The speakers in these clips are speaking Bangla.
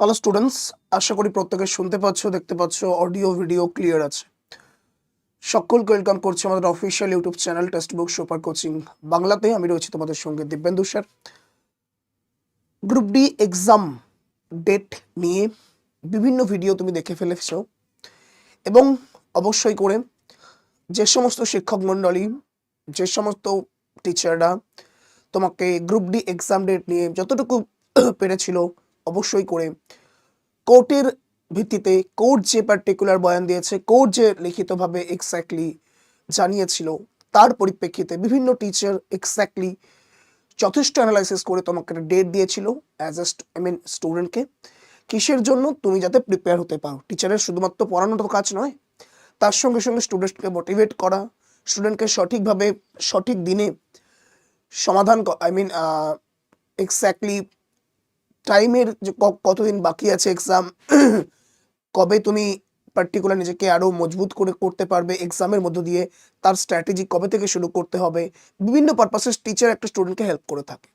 হ্যালো স্টুডেন্টস আশা করি প্রত্যেকে শুনতে পাচ্ছ, দেখতে পাচ্ছ অডিও ভিডিও ক্লিয়ার আছে। সকলকে ওয়েলকাম করছি আমাদের official YouTube channel text book super coaching বাংলাতে। আমি রয়েছি তোমাদের সঙ্গে Dibyendu sir. Group D exam date নিয়ে বিভিন্ন ভিডিও তুমি দেখে ফেলেছো। এবং অবশ্যই করে যে সমস্ত শিক্ষক মণ্ডলী, যে সমস্ত টিচাররা তোমাকে গ্রুপ ডি এক্সাম ডেট নিয়ে যতটুকু পেরেছিল অবশ্যই করে। কোর্টের ভিত্তিতে কোর্ট যে পার্টিকুলার বয়ান দিয়েছে, কোর্ট যে লিখিতভাবে এক্স্যাক্টলি জানিয়েছিল, তার পরিপ্রেক্ষিতে বিভিন্ন টিচার এক্স্যাক্টলি যথেষ্ট অ্যানালাইসিস করে তোমাকে ডেট দিয়েছিল অ্যাজ এ আই মিন স্টুডেন্টকে কিসের জন্য? তুমি যাতে প্রিপেয়ার হতে পারো। টিচারের শুধুমাত্র পড়ানো তো কাজ নয়, তার সঙ্গে সঙ্গে স্টুডেন্টকে মোটিভেট করা স্টুডেন্টকে সঠিকভাবে সঠিক দিনে সমাধান আই মিন এক্স্যাক্টলি টাইমের যে কতদিন বাকি আছে এক্সাম কবে তুমি পার্টিকুলার নিজেকে আরও মজবুত করে করতে পারবে এক্সামের মধ্য দিয়ে, তার স্ট্র্যাটেজি কবে থেকে শুরু করতে হবে, বিভিন্ন পারপাসে টিচার একটা স্টুডেন্টকে হেল্প করে থাকে।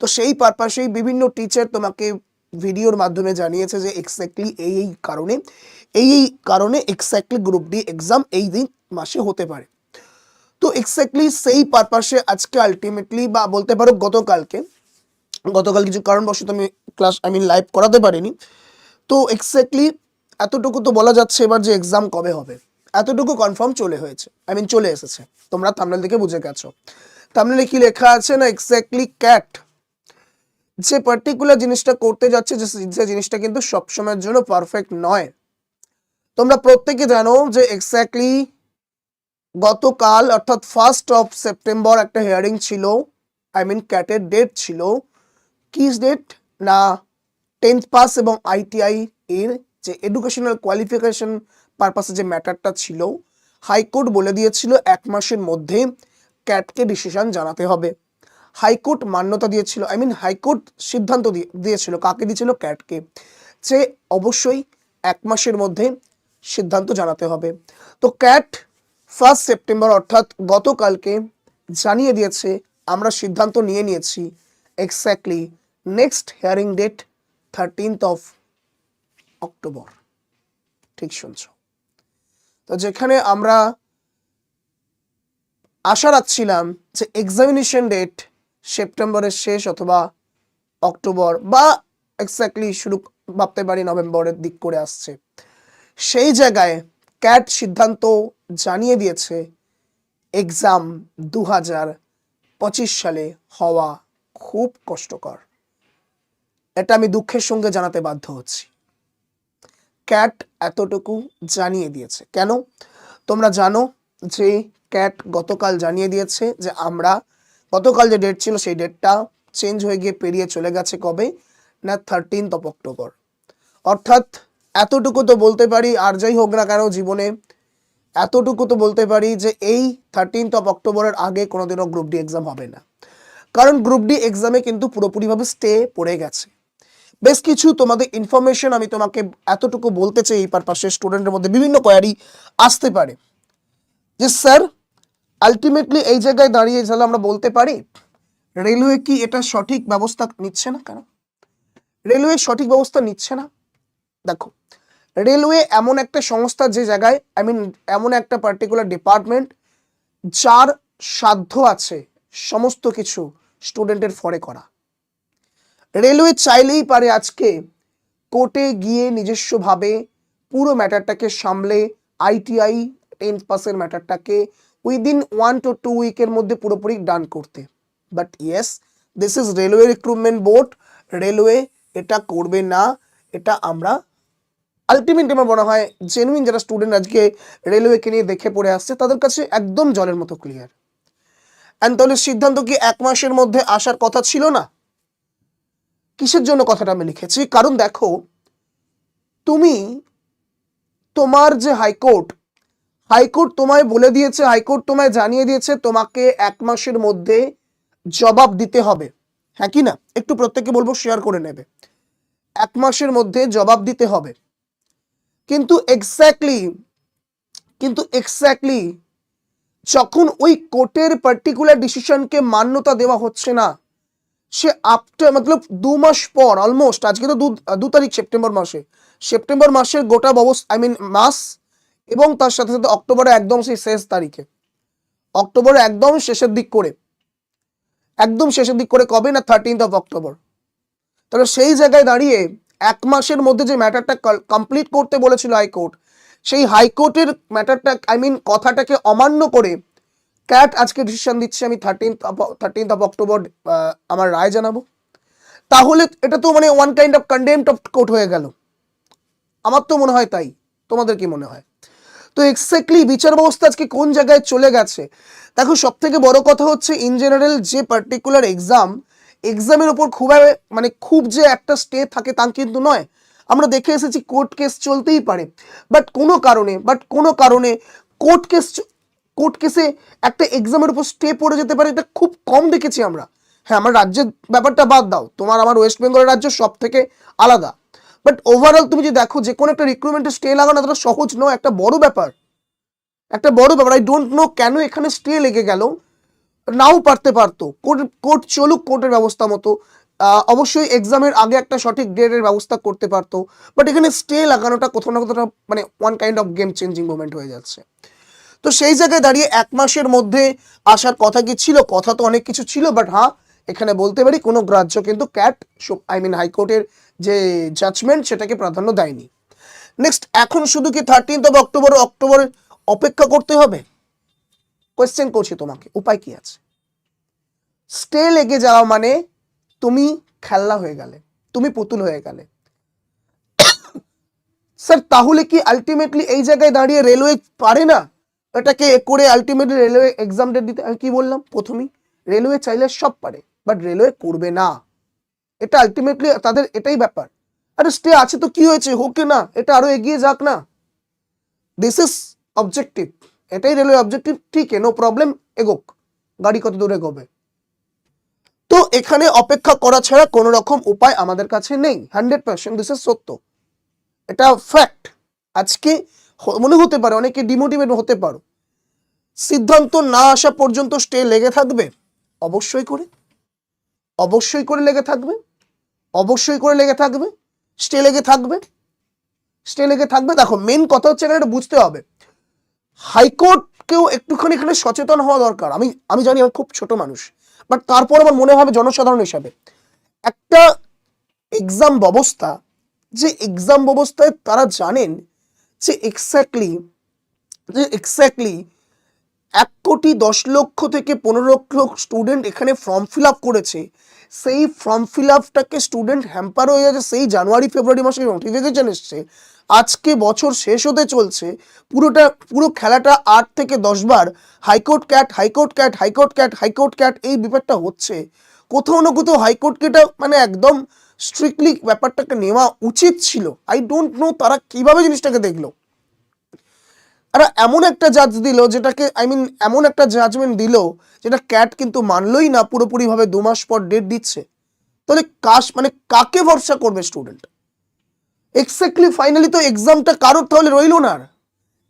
তো সেই পারপাসেই বিভিন্ন টিচার তোমাকে ভিডিওর মাধ্যমে জানিয়েছে যে এক্স্যাক্টলি এই এই কারণে, এই এই কারণে এক্স্যাক্টলি গ্রুপ ডি এক্সাম এই দিন মাসে হতে পারে। তো এক্স্যাক্টলি সেই পারপাসে আজকে আলটিমেটলি বা বলতে পারো গতকালকে, গতকাল কিছু কারণবশত আমি ক্লাস আই মিন লাইভ করাতে পারিনি। তো এক্স্যাক্টলি এতটুকু তো বলা যাচ্ছে এবার যে এক্সাম কবে হবে। এতটুকু কনফার্ম চলে হয়েছে। আই মিন চলে এসেছে। তোমরা থামনেল থেকে বুঝে গেছো। থামনেলে কি লেখা আছে না এক্স্যাক্টলি ক্যাট যে পার্টিকুলার জিনিসটা করতে যাচ্ছে, যে জিনিসটা কিন্তু সবসময়ের জন্য পারফেক্ট নয়। তোমরা প্রত্যেকে জানো যে এক্স্যাক্টলি গতকাল, অর্থাৎ ফার্স্ট অফ সেপ্টেম্বর একটা হিয়ারিং ছিল। আই মিন ক্যাটের ডেট ছিল। কি ডেট না টেন্থ পাস এবং আইটিআই এর যে এডুকেশনাল কোয়ালিফিকেশন পারপাসে যে ম্যাটারটা ছিল হাইকোর্ট বলে দিয়েছিল এক মাসের মধ্যে ক্যাটকে ডিসিশন জানাতে হবে। হাইকোর্ট মান্যতা দিয়েছিল আই মিন হাইকোর্ট সিদ্ধান্ত দিয়ে- দিয়েছিল, কাকে দিয়েছিল? ক্যাটকে যে অবশ্যই এক মাসের মধ্যে সিদ্ধান্ত জানাতে হবে। তো ক্যাট ফার্স্ট সেপ্টেম্বর অর্থাৎ গতকালকে জানিয়ে দিয়েছে, আমরা সিদ্ধান্ত নিয়ে নিয়েছি। Exactly next hearing date thirteenth of October ঠিক শুনছ? তো যেখানে আমরা আশা রাখছিলাম যে এক্সামিনেশন ডেট সেপ্টেম্বরের শেষ অথবা অক্টোবর বা এক্স্যাক্টলি শুরু ভাবতে পারি নভেম্বরের দিক করে আসছে। সেই জায়গায় ক্যাট সিদ্ধান্ত জানিয়ে দিয়েছে এক্সাম দু হাজার পঁচিশ সালে হওয়া খুব কষ্টকর। এটা আমি দুঃখের সঙ্গে জানাতে বাধ্য হচ্ছি। ক্যাট এতটুকু জানিয়ে দিয়েছে। কেন? তোমরা জানো যে ক্যাট গতকাল জানিয়ে দিয়েছে যে আমরা, গতকাল যে ডেট ছিল সেই ডেটটা চেঞ্জ হয়ে গিয়ে পেরিয়ে চলে গেছে কবে? না থার্টিনথ অফ অক্টোবর অর্থাৎ এতটুকু তো বলতে পারি, আর যাই হোক না কেন জীবনে, এতটুকু তো বলতে পারি যে এই থার্টিনথ অফ অক্টোবরের আগে কোনোদিনও গ্রুপ ডি এক্সাম হবে না। কারণ গ্রুপ ডি এক্সামে কিন্তু পুরোপুরিভাবে স্টে পড়ে গেছে। বেশ কিছু তোমাদের ইনফরমেশন আমি তোমাকে এতটুকু বলতে চাই এই পারপাসে স্টুডেন্টের মধ্যে, বিভিন্ন কোয়ারি আসতে পারে। যে স্যার আলটিমেটলি এই জায়গায় দাঁড়িয়ে তাহলে আমরা বলতে পারি রেলওয়ে কি এটা সঠিক ব্যবস্থা নিচ্ছে না কেন? রেলওয়ে সঠিক ব্যবস্থা নিচ্ছে না? দেখো রেলওয়ে এমন একটা সংস্থা যে জায়গায় আই মিন এমন একটা পার্টিকুলার ডিপার্টমেন্ট যার সাধ্য আছে সমস্ত কিছু স্টুডেন্টের ফরে করা। রেলওয়ে চাইলেই পারে আজকে কোর্টে গিয়ে নিজস্বভাবে পুরো ম্যাটারটাকে সামলে, আইটিআই টেন্থ পাসের ম্যাটারটাকে উইদিন ওয়ান টু টু উইকের মধ্যে পুরোপুরি ডান করতে। But yes, this is railway recruitment board. Railway এটা করবে না। এটা আমরা আলটিমেট আমার মনে হয় জেনুইন যারা স্টুডেন্ট আজকে রেলওয়েকে নিয়ে দেখে পড়ে আসছে, তাদের কাছে একদম জলের মতো ক্লিয়ার অ্যান্ড তাহলে সিদ্ধান্ত কি এক মাসের মধ্যে আসার কথা ছিল না? কিসের জন্য কথাটা আমি লিখেছি? কারণ দেখো, তুমি তোমার যে হাইকোর্ট হাইকোর্ট তোমায় বলে দিয়েছে, হাইকোর্ট তোমায় জানিয়ে দিয়েছে, তোমাকে এক মাসের মধ্যে জবাব দিতে হবে। হ্যাঁ কি না? একটু প্রত্যেককে বলব শেয়ার করে নেবে। এক মাসের মধ্যে জবাব দিতে হবে। কিন্তু এক্স্যাক্টলি কিন্তু এক্স্যাক্টলি যখন ওই কোর্টের পার্টিকুলার ডিসিশনকে মান্যতা দেওয়া হচ্ছে না সে আফটার মতলব দু মাস পর অলমোস্ট আজকে তো দু তারিখ সেপ্টেম্বর মাসে। সেপ্টেম্বর মাসের গোটা ব্যবস্থা আই মিন মাস এবং তার সাথে সাথে অক্টোবরে একদম সেই শেষ তারিখে। অক্টোবরে একদম শেষের দিক করে। একদম শেষের দিক করে কবে না থার্টিন্থ অফ অক্টোবর তাহলে সেই জায়গায় দাঁড়িয়ে এক মাসের মধ্যে যে ম্যাটারটা কমপ্লিট করতে বলেছিল হাইকোর্ট, সেই হাইকোর্টের ম্যাটারটা আই মিন কথাটাকে অমান্য করে ক্যাট আজকে ডিসিশন দিচ্ছে, আমি থার্টিন্থ থার্টিন্থ অফ অক্টোবর আমার রায় জানাব। তাহলে এটা তো মানে one kind of condemned of court হয়ে গেল। আমার তো মনে হয় তাই। তোমাদের কি মনে হয়? তো এক্স্যাক্টলি বিচার ব্যবস্থা আজকে কোন জায়গায় চলে গেছে? দেখো সব থেকে বড় কথা হচ্ছে ইন জেনারেল যে পার্টিকুলার এক্সাম এক্সামের ওপর খুব মানে খুব যে একটা স্টে থাকে তা কিন্তু নয়। আমরা দেখে এসেছি কোর্ট কেস চলতেই পারে। বাট কোনো কারণে বাট কোনো কারণে কোর্ট কেস কোর্ট কেসে একটা এক্সামের উপর স্টে পড়ে যেতে পারে, এটা খুব কম দেখেছি আমরা। হ্যাঁ আমার রাজ্যের ব্যাপারটা বাদ দাও, তোমার আমার ওয়েস্ট বেঙ্গলের রাজ্য সব থেকে আলাদা। বাট ওভারঅল তুমি যদি দেখো যে কোনো একটা রিক্রুটমেন্টে স্টে লাগানো এতটা সহজ নয়, একটা বড় ব্যাপার। একটা বড় ব্যাপার আই ডোন্ট নো কেন এখানে স্টে লেগে গেল। নাও পারতে পারতো। কোর্ট কোর্ট চলুক কোর্টের ব্যবস্থা মতো। অবশ্যই এক্সামের আগে একটা সঠিক ডেটের ব্যবস্থা করতে পারতো। বাট এখানে স্টে লাগানোটা কোথাও না কোথাও মানে one kind of game changing moment হয়ে যাচ্ছে। তো সেই জায়গায় দাঁড়িয়ে এক মাসের মধ্যে আসার কথা কি ছিল? কথা তো অনেক কিছু ছিল বাট হ্যাঁ এখানে বলতে পারি কোনো গ্রাহ্য কিন্তু ক্যাট আই মিন হাইকোর্টের যে জাজমেন্ট সেটাকে প্রাধান্য দেয়নি। নেক্সট এখন শুধু কি থার্টিন্থ অফ অক্টোবর অক্টোবর অপেক্ষা করতে হবে? কোয়েশ্চেন করছি তোমাকে, উপায় কি আছে? স্টে লেগে যাওয়া মানে তুমি খেলনা হয়ে গেলে, তুমি পুতুল হয়ে গেলে। স্যার তাহলে কি আলটিমেটলি এই জায়গায় দাঁড়িয়ে রেলওয়ে পারে না? এটাকে করে আলটিমেটলি রেলওয়ে এক্সাম ডেট দিতে আমি কি বললাম? প্রথমেই রেলওয়ে চাইলে সব পারে বাট রেলওয়ে করবে না। এটা আলটিমেটলি তাদের এটাই ব্যাপার। আরে স্টে আছে তো কি হয়েছে? হোক না, এটা আরও এগিয়ে যাক না। দিস ইজ অবজেক্টিভ এটাই রেলওয়ে অবজেক্টিভ ঠিক নো প্রবলেম এগোক। গাড়ি কত দূরে এগোবে? তো এখানে অপেক্ষা করা ছাড়া কোনো রকম উপায় আমাদের কাছে নেই। হান্ড্রেড পার্সেন্ট দিস ইজ সত্য। এটা ফ্যাক্ট আজকে মনে হতে পারে, অনেকে ডিমোটিভেট হতে পারো। সিদ্ধান্ত না আসা পর্যন্ত স্টে লেগে থাকবে? অবশ্যই করে। অবশ্যই করে লেগে থাকবে। অবশ্যই করে লেগে থাকবে। স্টে লেগে থাকবে। স্টে লেগে থাকবে। দেখো মেন কথা হচ্ছে এখানে বুঝতে হবে। হাইকোর্টকেও একটুখানি এখানে সচেতন হওয়া দরকার। আমি আমি জানি আমি খুব ছোট মানুষ বাট তারপর আমার মনে হবে জনসাধারণ হিসাবে। একটা এক্সাম ব্যবস্থা, যে এক্সাম ব্যবস্থায় তারা জানেন যে এক্স্যাক্টলি যে এক্স্যাক্টলি এক কোটি দশ লক্ষ থেকে পনেরো লক্ষ স্টুডেন্ট এখানে ফর্ম ফিল আপ করেছে। সেই ফর্ম ফিল আপটাকে স্টুডেন্ট হ্যাম্পার হয়ে যাচ্ছে সেই জানুয়ারি ফেব্রুয়ারি মাসে নোটিফিকেশন এসছে। আজকে বছর শেষ হতে চলছে। পুরোটা, পুরো খেলাটা আট থেকে দশ বার high court CAT high court CAT high court CAT high court CAT এই ব্যাপারটা হচ্ছে। কোথাও না কোথাও হাইকোর্টকে এটা মানে একদম স্ট্রিক্টলি ব্যাপারটাকে নেওয়া উচিত ছিল। আই ডোন্ট নো তারা কীভাবে জিনিসটাকে দেখল। আর এমন একটা জাজ দিল যেটাকে আই মিন এমন একটা জাজমেন্ট দিল যেটা ক্যাট কিন্তু মানলই না, পুরোপুরিভাবে দু মাস পর ডেট দিচ্ছে। তাহলে কাশ মানে কাকে ভরসা করবে স্টুডেন্ট এক্স্যাক্টলি ফাইনালি তো এক্সামটা কারোর তাহলে রইল না।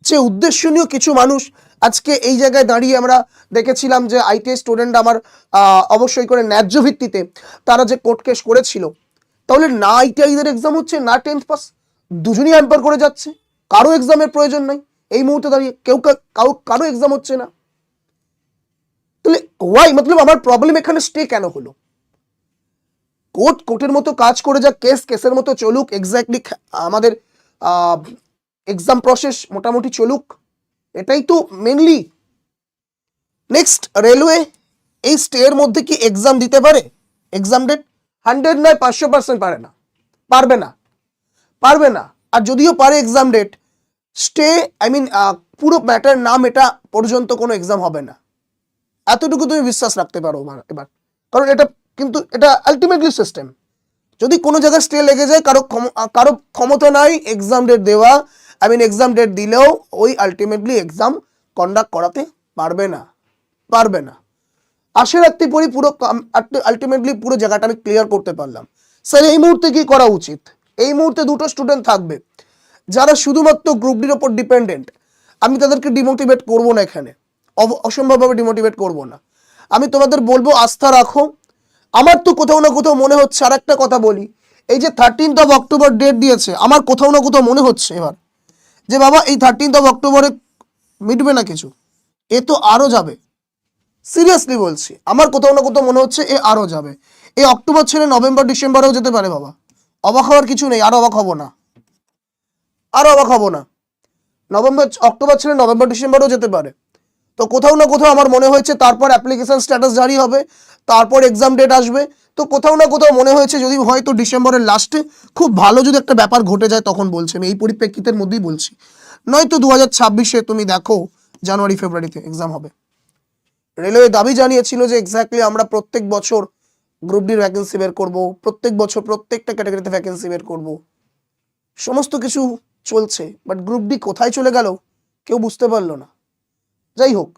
যে উদ্দেশ্যনীয় কিছু মানুষ আজকে এই জায়গায় দাঁড়িয়ে আমরা দেখেছিলাম যে আইটিআই স্টুডেন্ট আমার অবশ্যই করে ন্যায্য ভিত্তিতে তারা যে কোর্ট কেস করেছিল। তাহলে না আইটিআইদের এক্সাম হচ্ছে, না টেন্থ পাস দুজনই হ্যাম্পার করে যাচ্ছে। কারও এক্সামের প্রয়োজন নাই। এই মুহূর্তে দাঁড়িয়ে কেউ কাউ, কারও এক্সাম হচ্ছে না। তাহলে ওয়াই মতলব আমার প্রবলেম এখানে স্টে কেন হলো? কোর্ট, কোর্টের মতো কাজ করে যা কেস, কেসের মতো চলুক এক্স্যাক্টলি আমাদের এক্সাম প্রসেস মোটামুটি চলুক। এটাই তো মেনলি নেক্সট রেলওয়ে এই স্টের মধ্যে কি এক্সাম দিতে পারে? এক্সাম ডেট হান্ড্রেড নয়, পাঁচশো পার্সেন্ট পারে না। পারবে না। পারবে না। আর যদিও পারে exam date stay I mean পুরো ম্যাটার নাম এটা পর্যন্ত কোনো এক্সাম হবে না। এতটুকু তুমি বিশ্বাস রাখতে পারো এবার। কারণ এটা কিন্তু, এটা আলটিমেটলি সিস্টেম যদি কোনো জায়গায় স্টে লেগে যায়, কারও কারও ক্ষমতা নাই এক্সাম ডেট দেওয়া আই মিন এক্সাম ডেট দিলেও ওই আলটিমেটলি এক্সাম কন্ডাক্ট করাতে পারবে না। পারবে না। আশা রাখতে পারি পুরো আলটিমেটলি পুরো জায়গাটা আমি ক্লিয়ার করতে পারলাম। স্যার এই মুহূর্তে কি করা উচিত? এই মুহূর্তে দুটো স্টুডেন্ট থাকবে, যারা শুধুমাত্র গ্রুপ ডির ওপর ডিপেন্ডেন্ট আমি তাদেরকে ডিমোটিভেট করব না এখানে। অসম্ভবভাবে ডিমোটিভেট করব না। আমি তোমাদের বলব, আস্থা রাখো। আমার তো কোথাও না কোথাও মনে হচ্ছে আর একটা কথা বলি। এই যে থার্টিনথ অফ অক্টোবর ডেট দিয়েছে, আমার কোথাও না কোথাও মনে হচ্ছে এবার। যে বাবা, এই থার্টিনথ অফ অক্টোবরে মিটবে না কিছু। এ তো আরও যাবে। সিরিয়াসলি বলছি, আমার কোথাও না কোথাও মনে হচ্ছে এ আরও যাবে। এই অক্টোবর ছেড়ে নভেম্বর, ডিসেম্বরেও যেতে পারে বাবা। অবাক হওয়ার কিছু নেই, আরও অবাক হব না। আরও অবাক হব না। নভেম্বর, অক্টোবর ছেড়ে নভেম্বর, ডিসেম্বরেও যেতে পারে। তো কোথাও না কোথাও আমার মনে হয়েছে, তারপর অ্যাপ্লিকেশান স্ট্যাটাস জারি হবে, তারপর এক্সাম ডেট আসবে। তো কোথাও না কোথাও মনে হয়েছে, যদি হয়তো ডিসেম্বরের লাস্টে খুব ভালো যদি একটা ব্যাপার ঘটে যায় তখন বলছি, আমি এই পরিপ্রেক্ষিতের মধ্যেই বলছি। নয়তো দু হাজার ছাব্বিশে তুমি দেখো, জানুয়ারি, ফেব্রুয়ারিতে এক্সাম হবে। রেলওয়ে দাবি জানিয়েছিল যে এক্স্যাক্টলি আমরা প্রত্যেক বছর গ্রুপ ডির ভ্যাকেন্সি বের করব, প্রত্যেক বছর প্রত্যেকটা ক্যাটাগরিতে ভ্যাকেন্সি বের করব। সমস্ত কিছু চলছে বাট গ্রুপ ডি কোথায় চলে গেল কেউ বুঝতে পারল না। যাই হোক,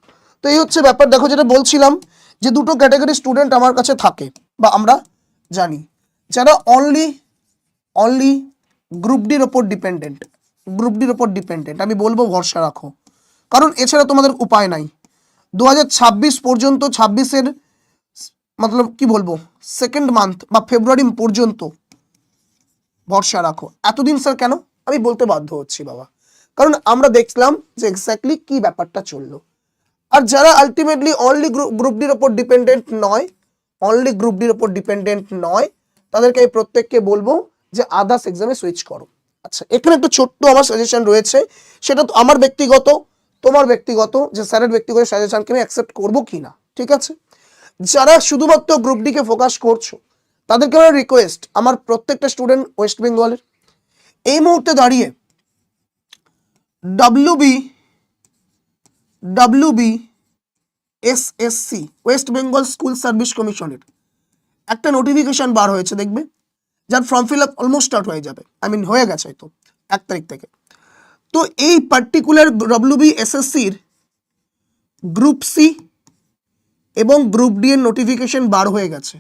তো এই হচ্ছে ব্যাপার। দেখো যেটা বলছিলাম যে দুটো ক্যাটাগরি স্টুডেন্ট আমার কাছে থাকে বা আমরা জানি, যারা অনলি অনলি গ্রুপ ডির ওপর ডিপেন্ডেন্ট গ্রুপ ডির ওপর ডিপেন্ডেন্ট আমি বলব ভরসা রাখো। কারণ এছাড়া তোমাদের উপায় নাই। দু হাজার ছাব্বিশ পর্যন্ত, ছাব্বিশের মতলব কি বলব? সেকেন্ড মান্থ বা ফেব্রুয়ারি পর্যন্ত ভরসা রাখো। এতদিন স্যার কেন? আমি বলতে বাধ্য হচ্ছি বাবা। কারণ আমরা দেখলাম যে এক্স্যাক্টলি কি ব্যাপারটা চলল। আর যারা আলটিমেটলি অনলি গ্রুপ ডির ওপর ডিপেন্ডেন্ট নয় অনলি গ্রুপ ডির ওপর ডিপেন্ডেন্ট নয়, তাদেরকে আমি প্রত্যেককে বলব যে আদার্স এক্সামে সুইচ করো। আচ্ছা এখানে একটা ছোট্ট আমার সাজেশন রয়েছে। সেটা তো আমার ব্যক্তিগত। তোমার ব্যক্তিগত যে স্যারের ব্যক্তিগত সাজেশনকে আমি অ্যাকসেপ্ট করব কি না ঠিক আছে? যারা শুধুমাত্র গ্রুপ ডিকে ফোকাস করছ, তাদেরকে আমার রিকোয়েস্ট আমার প্রত্যেকটা স্টুডেন্ট ওয়েস্ট বেঙ্গলের এই মুহূর্তে দাঁড়িয়ে W B W B S S C West Bengal school service কমিশনের একটা নোটিফিকেশন বার হয়েছে, দেখবে? যার form fill up almost start হয়ে যাবে আই মিন হয়ে গেছে হয়তো এক তারিখ থেকে। তো এই পার্টিকুলার ডব্লিউ বি এসএসসির গ্রুপ সি এবং গ্রুপ ডি এর নোটিফিকেশন বার হয়ে গেছে।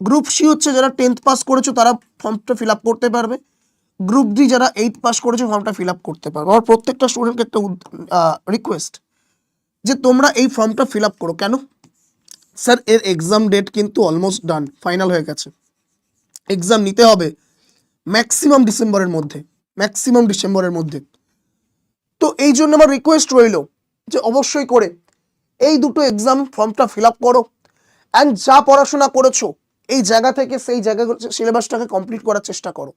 গ্রুপ সি হচ্ছে যারা টেন্থ পাস করেছ তারা ফর্মটা ফিল করতে পারবে। গ্রুপ ডি যারা এইট পাস করেছ ফর্মটা ফিল করতে পারবে। আমার প্রত্যেকটা স্টুডেন্টকে একটা রিকোয়েস্ট যে তোমরা এই ফর্মটা ফিল করো। কেন? স্যার, এর এক্সাম ডেট কিন্তু অলমোস্ট ডান ফাইনাল হয়ে গেছে। এক্সাম নিতে হবে ম্যাক্সিমাম ডিসেম্বরের মধ্যে। ম্যাক্সিমাম ডিসেম্বরের মধ্যে। তো এই জন্য আমার রিকোয়েস্ট রইল যে অবশ্যই করে এই দুটো এক্সাম ফর্মটা ফিল আপ করো অ্যান্ড যা পড়াশোনা করেছ, এই জায়গা থেকে সেই জায়গা সিলেবাসটাকে কমপ্লিট করার চেষ্টা করো।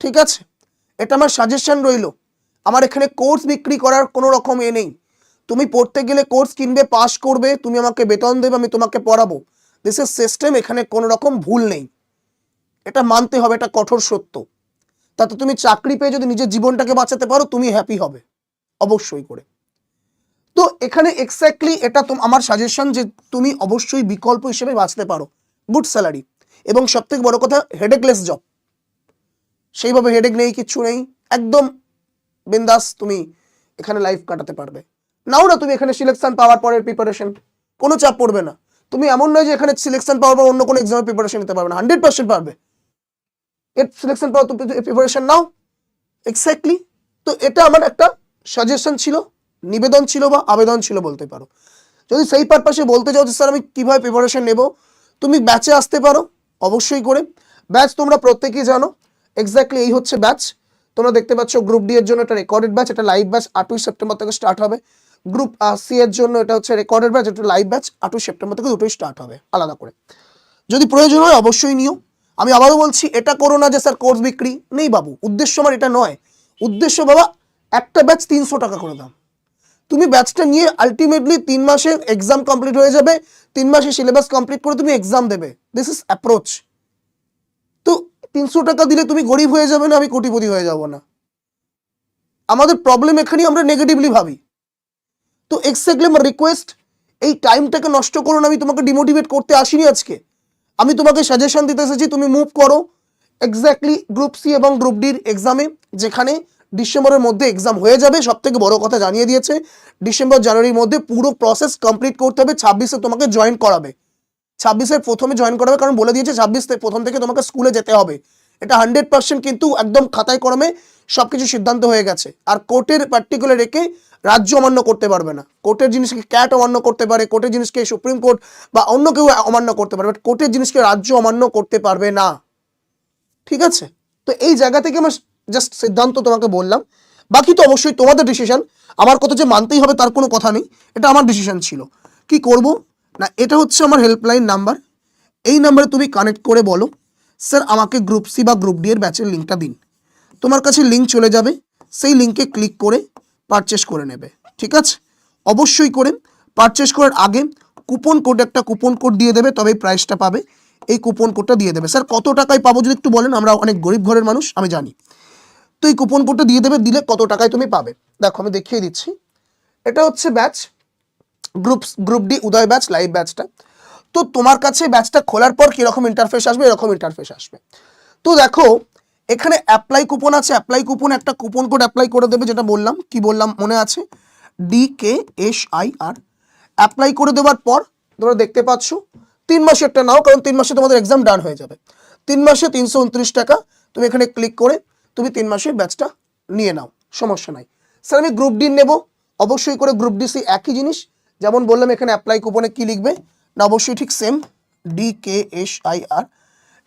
ঠিক আছে? এটা আমার সাজেশন রইল। আমার এখানে কোর্স বিক্রি করার কোনো রকম এ নেই। তুমি পড়তে গেলে কোর্স কিনবে পাস করবে, তুমি আমাকে বেতন দেবে, আমি তোমাকে পড়াবো। ইজ সিস্টেম এখানে কোনো রকম ভুল নেই। এটা মানতে হবে, এটা কঠোর সত্য। তাতে তুমি চাকরি পেয়ে যদি নিজের জীবনটাকে বাঁচাতে পারো, তুমি হ্যাপি হবে। অবশ্যই করে। তো এখানে এক্স্যাক্টলি এটা আমার সাজেশন যে তুমি অবশ্যই বিকল্প হিসেবে বাঁচতে পারো। গুড স্যালারি এবং সবথেকে বড় কথা হেডেকলেস জব সেইভাবে হেডেক নেই, কিচ্ছু নেই। একদম বিন্দাস তুমি এখানে লাইফ কাটাতে পারবে। নাও না তুমি এখানে সিলেকশন পাওয়ার পরের প্রিপারেশন কোনো চাপ পড়বে না। তুমি এমন নয় যে এখানে সিলেকশন পাওয়ার পর অন্য কোনো এক্সামের প্রিপারেশন নিতে পারবে না। হান্ড্রেড পার্সেন্ট পারবে। এর সিলেকশন পাওয়ার তুমি প্রিপারেশন নাও এক্স্যাক্টলি তো এটা আমার একটা সাজেশন ছিল, নিবেদন ছিল বা আবেদন ছিল বলতে পারো। যদি সেই পারপাসে বলতে চাও যে, স্যার, আমি কীভাবে প্রিপারেশন নেব? তুমি ব্যাচে আসতে পারো, অবশ্যই করে। ব্যাচ তোমরা প্রত্যেকেই জানো এক্স্যাক্টলি এই হচ্ছে ব্যাচ তোমরা দেখতে পাচ্ছ গ্রুপ ডি এর জন্য এটা রেকর্ডেড ব্যাচ এটা লাইভ ব্যাচ আটই সেপ্টেম্বর থেকে স্টার্ট হবে। গ্রুপ সি এর জন্য এটা হচ্ছে রেকর্ডেড ব্যাচ এটা লাইভ ব্যাচ আটই সেপ্টেম্বর থেকে দুটোই স্টার্ট হবে, আলাদা করে। যদি প্রয়োজন হয়, অবশ্যই নিও। আমি আবারও বলছি, এটা করো না যে স্যার কোর্স বিক্রি। নেই বাবু, উদ্দেশ্য আমার এটা নয়। উদ্দেশ্য বাবা, একটা ব্যাচ তিনশো টাকা করে দাম তুমি ব্যাচটা নিয়ে আলটিমেটলি তিন মাসে এক্সাম কমপ্লিট হয়ে যাবে, তিন মাসে সিলেবাস কমপ্লিট করে তুমি এক্সাম দেবে। দিস ইজ অ্যাপ্রোচ তো তিনশো টাকা দিলে তুমি গরিব হয়ে যাবে না, আমি কোটিপতি হয়ে যাব না। আমাদের প্রবলেম এখানেই আমরা নেগেটিভলি ভাবি। তো এক্স্যাক্টলি আমার রিকোয়েস্ট এই টাইমটাকে নষ্ট করুন আমি তোমাকে ডিমোটিভেট করতে আসিনি আজকে। আমি তোমাকে সাজেশন দিতে এসেছি, তুমি মুভ করো। এক্স্যাক্টলি গ্রুপ সি এবং গ্রুপ ডির এক্সামে যেখানে ডিসেম্বরের মধ্যে এক্সাম হয়ে যাবে সব থেকে বড় কথা জানিয়ে দিয়েছে, ডিসেম্বর, জানুয়ারির মধ্যে পুরো প্রসেস কমপ্লিট করতে হবে, ছাব্বিশে তোমাকে জয়েন করাবে। ছাব্বিশের প্রথমে জয়েন করাবে, কারণ বলে দিয়েছে ছাব্বিশ প্রথম থেকে তোমাকে স্কুলে যেতে হবে। এটা হান্ড্রেড পার্সেন্ট কিন্তু একদম খাতায় কলমে সব কিছু সিদ্ধান্ত হয়ে গেছে। আর কোর্টের পার্টিকুলার রেখে রাজ্য অমান্য করতে পারবে না। কোর্টের জিনিসকে ক্যাট অমান্য করতে পারে, কোর্টের জিনিসকে সুপ্রিম কোর্ট বা অন্য কেউ অমান্য করতে পারবে বাট কোর্টের জিনিসকে রাজ্য অমান্য করতে পারবে না। ঠিক আছে? তো এই জায়গা থেকে আমার জাস্ট সিদ্ধান্ত তোমাকে বললাম। বাকি তো অবশ্যই তোমাদের ডিসিশন আমার কথা যে মানতেই হবে তার কোনো কথা নেই। এটা আমার ডিসিশন ছিল। কি করব? না, এটা হচ্ছে আমার হেল্পলাইন নাম্বার এই নাম্বারে তুমি কানেক্ট করে বলো স্যার আমাকে গ্রুপ সি বা গ্রুপ ডি এর ব্যাচের লিঙ্কটা দিন। তোমার কাছে লিঙ্ক চলে যাবে। সেই লিঙ্কে ক্লিক করে পারচেস করে নেবে, ঠিক আছে? অবশ্যই করে পারচেস করার আগে কুপন কোড একটা কুপন কোড দিয়ে দেবে, তবেই প্রাইসটা পাবে। এই কুপন কোডটা দিয়ে দেবে। স্যার, কত টাকায় পাবো যদি একটু বলেন? আমরা অনেক গরিব ঘরের মানুষ, আমি জানি। তো এই কুপন কোডটা দিয়ে দেবে, দিলে কত টাকায় তুমি পাবে? দেখো, আমি দেখিয়ে দিচ্ছি। এটা হচ্ছে batch group group D Uday batch live ব্যাচটা তো তোমার কাছে ব্যাচটা খোলার পর কীরকম ইন্টারফেস আসবে? এরকম ইন্টারফেস আসবে। তো দেখো এখানে অ্যাপ্লাই কুপন আছে অ্যাপ্লাই কুপন একটা কুপন কোড অ্যাপ্লাই করে দেবে, যেটা বললাম। কি বললাম? মনে আছে? D K S I R apply করে দেওয়ার পর, তোমরা দেখতে পাচ্ছ, তিন মাসে একটা নাও, কারণ তিন মাসে তোমাদের এক্সাম ডান হয়ে যাবে। তিন মাসে তিনশো উনত্রিশ টাকা, তুমি এখানে ক্লিক করে, তুমি তিন মাসের ব্যাচটা নিয়ে নাও, সমস্যা নাই। স্যার আমি গ্রুপ ডি নেব, অবশ্যই করে গ্রুপ ডি সি একই জিনিস, যেমন বললাম এখানে অ্যাপ্লাই কুপনে কি লিখবে? না, অবশ্যই ঠিক same D K S I R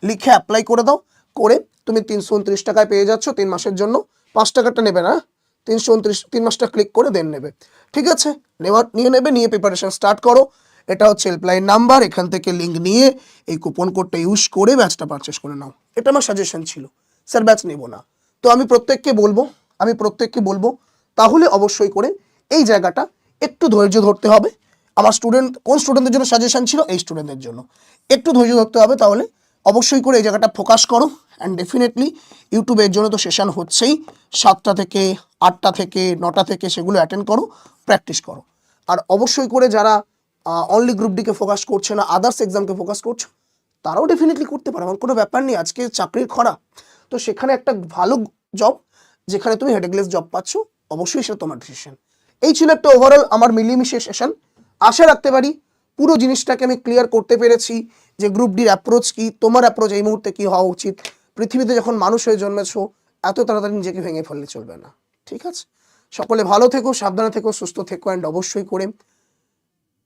লিখে অ্যাপ্লাই করে দাও, করে তুমি তিনশো উনত্রিশ টাকায় পেয়ে যাচ্ছ তিন মাসের জন্য। পাঁচ টাকাটা নেবে না। তিনশো উনত্রিশ, তিন মাসটা ক্লিক করে দেন নেবে। ঠিক আছে? নেওয়ার, নিয়ে নেবে, নিয়ে প্রিপারেশন স্টার্ট করো। এটা হচ্ছে হেল্পলাইন নাম্বার এখান থেকে লিঙ্ক নিয়ে এই কুপন কোডটা ইউজ করে ব্যাচটা পারচেস করে নাও। এটা আমার সাজেশন ছিল। স্যার ব্যাচ নেব না। তো আমি প্রত্যেককে বলব, আমি প্রত্যেককে বলব, তাহলে অবশ্যই করে এই জায়গাটা একটু ধৈর্য ধরতে হবে। আমার স্টুডেন্ট কোন স্টুডেন্টদের জন্য সাজেশন ছিল? এই স্টুডেন্টদের জন্য। একটু ধৈর্য ধরতে হবে তাহলে অবশ্যই করে এই জায়গাটা ফোকাস করো অ্যান্ড ডেফিনেটলি ইউটিউবের জন্য তো সেশন হচ্ছেই। সাতটা থেকে আটটা থেকে নটা থেকে সেগুলো অ্যাটেন্ড করো প্র্যাকটিস করো। আর অবশ্যই করে যারা অনলি গ্রুপ ডিকে ফোকাস করছে না আদার্স এক্সামকে ফোকাস করছ, তারাও ডেফিনেটলি করতে পারো। এমন কোনো ব্যাপার নেই, আজকে চাকরির খরা। তো সেখানে একটা ভালো জব যেখানে তুমি হেডেকলেস জব পাচ্ছ, অবশ্যই সেটা তোমার ডিসিশন এই ছিল একটা ওভারঅল আমার মিলিমিশে সেশন আশা রাখতে পারি পুরো জিনিসটাকে আমি ক্লিয়ার করতে পেরেছি যে গ্রুপ ডির অ্যাপ্রোচ কি, তোমার অ্যাপ্রোচ এই মুহূর্তে কি হওয়া উচিত? পৃথিবীতে যখন মানুষ হয়ে জন্মেছো, এত তাড়াতাড়ি নিজেকে ভেঙে ফেললে চলবে না। ঠিক আছে? সকলে ভালো থেকো, সাবধানে থেকো, সুস্থ থেকো অ্যান্ড অবশ্যই করে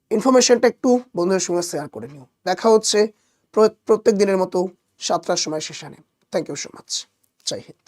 ইনফরমেশনটা একটু বন্ধুদের সঙ্গে শেয়ার করে নিও। দেখা হচ্ছে প্র- প্রত্যেক দিনের মতো সাতটার সময় সেশনে thank you so much Jai Hind.